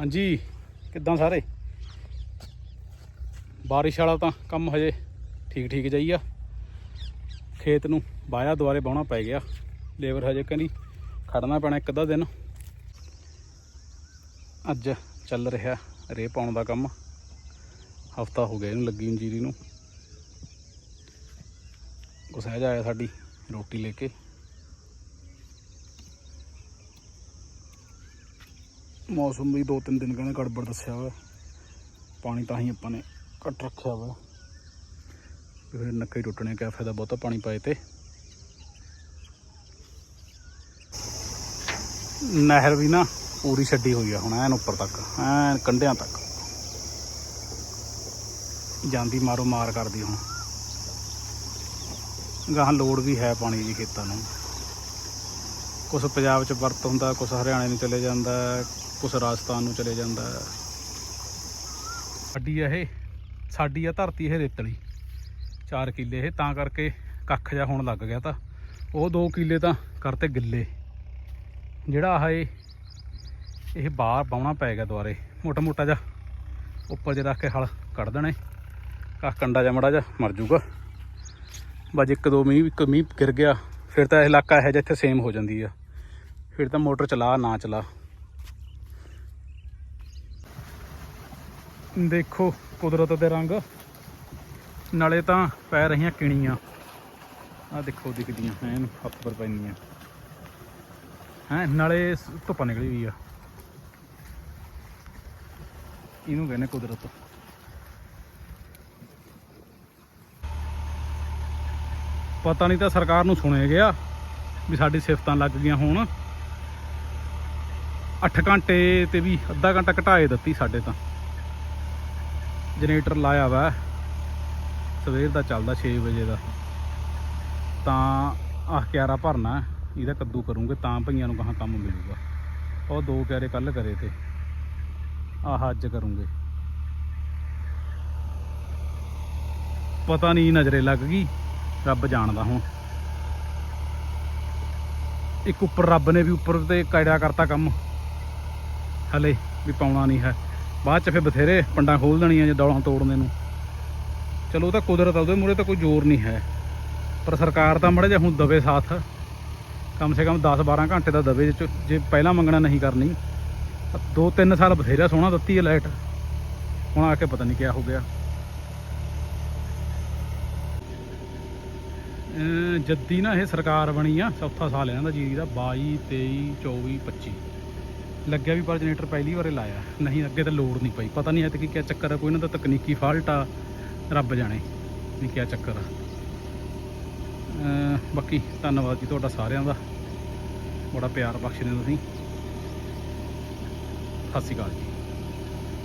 ਹਾਂਜੀ, ਕਿੱਦਾਂ ਸਾਰੇ? ਬਾਰਿਸ਼ ਵਾਲਾ ਤਾਂ ਕੰਮ ਹਜੇ ਠੀਕ ਠੀਕ ਜਾਈ ਆ। ਖੇਤ ਨੂੰ ਬਾਇਆ ਦੁਆਰੇ ਬਾਉਣਾ ਪੈ ਗਿਆ। ਲੇਬਰ ਹਜੇ ਕਹਿੰਦੀ ਖੜਨਾ ਪੈਣਾ ਇੱਕ ਅੱਧਾ ਦਿਨ। ਅੱਜ ਚੱਲ ਰਿਹਾ ਰੇ ਪਾਉਣ ਦਾ ਕੰਮ। ਹਫਤਾ ਹੋ ਗਿਆ ਇਹਨੂੰ ਲੱਗੀ ਨੂੰ ਜੀਰੀ ਨੂੰ। ਗੁਸਹਿਜ ਆਇਆ ਸਾਡੀ ਰੋਟੀ ਲੈ ਕੇ। ਮੌਸਮ ਵੀ ਦੋ ਤਿੰਨ ਦਿਨ ਕਹਿੰਦੇ ਗੜਬੜ ਦੱਸਿਆ ਵਾ। ਪਾਣੀ ਤਾਂ ਹੀ ਆਪਾਂ ਨੇ ਘੱਟ ਰੱਖਿਆ ਵਾ। ਫਿਰ ਨੱਕੇ ਟੁੱਟਣੇ ਕਿਆ ਫਾਇਦਾ ਬਹੁਤਾ ਪਾਣੀ ਪਾਏ ਤੇ। ਨਹਿਰ ਵੀ ਨਾ ਪੂਰੀ ਛੱਡੀ ਹੋਈ ਆ ਹੁਣ, ਐਨ ਉੱਪਰ ਤੱਕ, ਐਨ ਕੰਢਿਆਂ ਤੱਕ। ਜਾਂਦੀ ਮਾਰੋ ਮਾਰ ਕਰਦੀ ਹੁਣ। ਗਾਹਾਂ ਲੋੜ ਵੀ ਹੈ ਪਾਣੀ ਦੀ ਖੇਤਾਂ ਨੂੰ। ਕੁਝ ਪੰਜਾਬ ਚ ਵਰਤ ਹੁੰਦਾ ਕੁਝ ਹਰਿਆਣੇ ਨੂੰ ਚਲੇ ਜਾਂਦਾ ਕੁਝ ਰਾਜਸਥਾਨ ਨੂੰ ਚਲੇ ਜਾਂਦਾ ਸਾਡੀ ਆ ਇਹ, ਸਾਡੀ ਆ ਧਰਤੀ ਇਹ ਰੇਤਲੀ। 4 ਕਿੱਲੇ ਇਹ, ਤਾਂ ਕਰਕੇ ਕੱਖ ਜਾ ਹੋਣ ਲੱਗ ਗਿਆ ਤਾਂ। ਉਹ 2 ਕਿੱਲੇ ਤਾਂ ਕਰਤੇ ਗਿੱਲੇ। ਜਿਹੜਾ ਆਹ ਇਹ ਇਹ ਬਾਹਰ ਬਾਉਣਾ ਪੈ ਗਿਆ ਦੁਆਰੇ। ਮੋਟਾ ਮੋਟਾ ਜਾ ਉੱਪਰ ਜੇ ਰੱਖ ਕੇ ਹਲ ਕੱਢ ਦੇਣੇ। ਕੱਖ ਕੰਡਾ ਜਾ ਮੜਾ ਜਾ ਮਰ ਜੂਗਾ ਬਸ ਇੱਕ ਦੋ ਮੀਂਹ, ਇੱਕ ਮੀਂਹ ਗਿਰ ਗਿਆ, ਫਿਰ ਤਾਂ ਇਹ ਇਲਾਕਾ ਇਹ ਜਿੱਥੇ ਸੇਮ ਹੋ ਜਾਂਦੀ ਆ। ਫਿਰ ਤਾਂ ਮੋਟਰ ਚਲਾ, ਨਾ ਚਲਾ। ਦੇਖੋ ਕੁਦਰਤ ਦੇ ਰੰਗ। ਨਾਲੇ ਤਾਂ ਪੈ ਰਹੀਆਂ ਕਿਣੀਆਂ। ਆ ਦੇਖੋ ਦਿਖਦੀਆਂ ਐਨ ਹੱਥ ਪਰ ਪੈਂਦੀਆਂ। ਹੈ, ਨਾਲੇ ਸ- ਧੁੱਪ ਨਿਕਲੀ ਹੋਈ ਆ। ਇਹਨੂੰ ਕਹਿੰਦੇ ਕੁਦਰਤ। ਪਤਾ ਨਹੀਂ ਤਾਂ ਸਰਕਾਰ ਨੂੰ ਸੁਣਿਆ ਗਿਆ ਵੀ ਸਾਡੀ ਸਿਫਤਾਂ ਲੱਗ ਗਈਆਂ ਹੁਣ। 8 ਘੰਟੇ ਤੇ ਵੀ ਅੱਧਾ ਘੰਟਾ ਘਟਾਏ ਦਿੱਤੀ ਸਾਡੇ ਤਾਂ। ਜਨਰੇਟਰ ਲਾਇਆ ਵਾ। ਸਵੇਰ ਦਾ ਚੱਲਦਾ 6 ਵਜੇ ਦਾ। ਤਾਂ ਆਹ ਕਿਆਰਾ ਭਰਨਾ, ਇਹਦਾ ਕੱਦੂ ਕਰੂੰਗੇ, ਤਾਂ ਭਈਆਂ ਨੂੰ ਕਹਾਂ ਕੰਮ ਮਿਲੂਗਾ। ਉਹ ਦੋ ਕਿਆਰੇ ਕੱਲ ਕਰੇ ਤੇ। ਆਹ ਅੱਜ ਕਰੂੰਗੇ। ਪਤਾ ਨਹੀਂ ਨਜ਼ਰੇ ਲੱਗ ਗਈ, ਰੱਬ ਜਾਣਦਾ ਹੁਣ। ਇੱਕ ਉੱਪਰ ਰੱਬ ਨੇ ਵੀ ਉੱਪਰ ਤੇ ਕਾਇਦਾ ਕਰਤਾ ਕੰਮ। ਹਲੇ ਵੀ ਪਾਉਣਾ ਨਹੀਂ ਹੈ। ਬਾਅਦ ਚ ਫਿਰ ਬਥੇਰੇ ਪੰਡਾਂ ਖੋਲ ਦੇਣੀਆਂ ਜੇ ਦੌਲਾਂ ਤੋੜਨੇ ਨੂੰ। ਚਲੋ ਉਹ ਤਾਂ ਕੁਦਰਤ ਆ, ਉਹਦੇ ਮੂਰੇ ਤਾਂ ਕੋਈ ਜ਼ੋਰ ਨਹੀਂ ਹੈ। ਪਰ ਸਰਕਾਰ ਤਾਂ ਮੜੇ ਜੇ ਹੁਣ ਦਵੇ ਸਾਥ। ਕਮ ਸੇ ਕਮ 10 12 ਘੰਟੇ ਦਾ ਦਵੇ, ਜੇ- ਜੇ ਪਹਿਲਾਂ ਮੰਗਣਾ ਨਹੀਂ ਕਰਨੀ। ਤਾਂ ਦੋ ਤਿੰਨ ਸਾਲ ਬਥੇਰਾ ਸੋਹਣਾ ਦਿੱਤੀ ਹੈ ਲਾਈਟ। ਹੁਣ ਆ ਕੇ ਪਤਾ ਨਹੀਂ ਕਿਆ ਹੋ ਗਿਆ। ਜੱਦੀ ਨਾ ਇਹ ਸਰਕਾਰ ਬਣੀ ਆ, ਚੌਥਾ ਸਾਲ ਇਹਨਾਂ ਦਾ ਜੀਰੀ ਦਾ 22 23 24 25 ਲੱਗਿਆ ਵੀ ਪਰ ਜਨਰੇਟਰ ਪਹਿਲੀ ਵਾਰੇ ਲਾਇਆ। ਨਹੀਂ, ਅੱਗੇ ਤਾਂ ਲੋੜ ਨਹੀਂ ਪਈ। ਪਤਾ ਨਹੀਂ ਹੈ ਤੇ ਕੀ ਕਿਆ ਚੱਕਰ ਆ, ਕੋਈ ਇਹਨਾਂ ਦਾ ਤਕਨੀਕੀ ਫਾਲਟ ਆ, ਰੱਬ ਜਾਣੇ ਵੀ ਕਿਆ ਚੱਕਰ ਆ। ਬਾਕੀ ਧੰਨਵਾਦ ਜੀ ਤੁਹਾਡਾ ਸਾਰਿਆਂ ਦਾ। ਬੜਾ ਪਿਆਰ ਬਖਸ਼ਦੇ ਤੁਸੀਂ। ਸਤਿ ਸ਼੍ਰੀ ਅਕਾਲ ਜੀ।